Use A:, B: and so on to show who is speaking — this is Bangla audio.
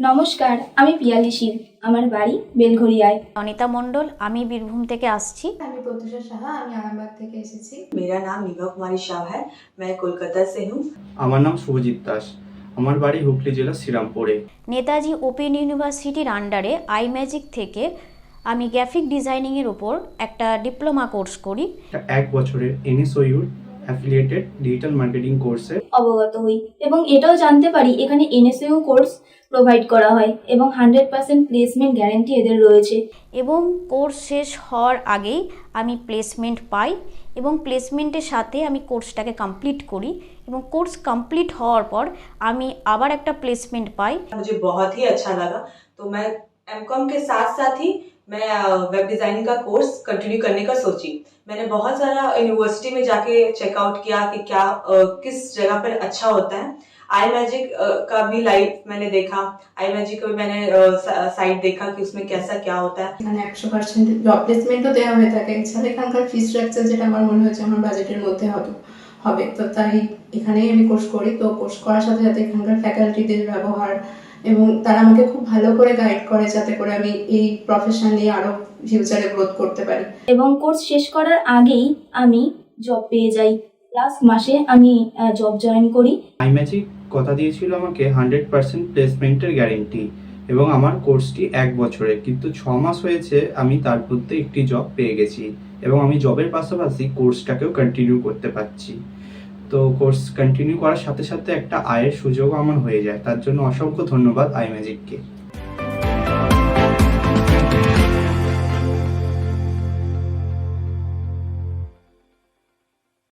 A: নমস্কার আমি পিয়ালি শীল আমার বাড়ি বেলঘরিয়ায়
B: অনিতা মণ্ডল আমি বীরভূম থেকে আসছি
C: আমি প্রত্যুষা সাহা আমি আরামবাগ থেকে এসেছি
D: मेरा नाम निभा कुमारी शाह है मैं कोलकाता से हूँ
E: আমার নাম শুভজিৎ দাস আমার বাড়ি হুগলি জেলার শ্রীরামপুরে
B: নেতাজি ওপেন ইউনিভার্সিটির আন্ডারে আই ম্যাজিক থেকে আমি গ্রাফিক ডিজাইনিংয়ের উপর একটা ডিপ্লোমা কোর্স করি
E: এটা এক বছরের এনএসওইউর অ্যাফিলিয়েটেড ডিজিটাল মার্কেটিং কোর্সে
A: অবগত হই এবং এটাও জানতে পারি এখানে এনএসইউ কোর্স প্রোভাইড করা হয় এবং হান্ড্রেড পার্সেন্ট প্লেসমেন্ট গ্যারেন্টি এদের রয়েছে
B: এবং কোর্স শেষ হওয়ার আগেই আমি প্লেসমেন্ট পাই এবং প্লেসমেন্টের সাথে আমি কোর্সটাকে কমপ্লিট করি এবং কোর্স কমপ্লিট হওয়ার পর আমি আবার একটা প্লেসমেন্ট পাই
D: मुझे बहुत ही अच्छा लगा तो मैं एम के साथ साथ ही मैं वेब डिजाइनिंग का कोर्स कंटिन्यू करने का सोची मैंने बहुत सारा यूनिवर्सिटी में जाके चेकआउट किया कि क्या अ, किस जगह पर अच्छा होता है आई मैजिक का भी लाइव मैंने देखा आई मैजिक का भी मैंने साइट देखा कि उसमें कैसा क्या होता है
C: এখানে একশো পার্সেন্ট জব প্লেসমেন্টও দেওয়া হয়ে থাকে এছাড়া এখানকার ফি স্ট্রাকচার যেটা আমার মনে হচ্ছে আমার বাজেটের মধ্যে হতো হবে তো তাই এখানেই আমি কোর্স করি তো কোর্স করার সাথে সাথে এখানকার ফ্যাকাল্টিদের ব্যবহার এবং তারা আমাকে খুব ভালো করে গাইড করে যাতে করে আমি এই প্রফেশন নিয়ে আরও ফিউচারে গ্রোথ করতে পারি।
A: এবং কোর্স শেষ করার আগেই আমি জব পেয়ে যাই। লাস্ট মাসে আমি জব জয়েন করি।
E: আইম্যাজিক কথা দিয়েছিল আমাকে হান্ড্রেড পার্সেন্ট প্লেসমেন্টের গ্যারেন্টি এবং আমার কোর্সটি এক বছরের। কিন্তু ছ মাস হয়েছে আমি তার মধ্যে একটি জব পেয়ে গেছি এবং আমি জবের পাশাপাশি কোর্সটাকেও কন্টিনিউ করতে পারছি। তো কোর্স কন্টিনিউ করার সাথে সাথে একটা আয়ের সুযোগও আমার হয়ে যায়। তার জন্য অসংখ্য ধন্যবাদ আইম্যাজিককে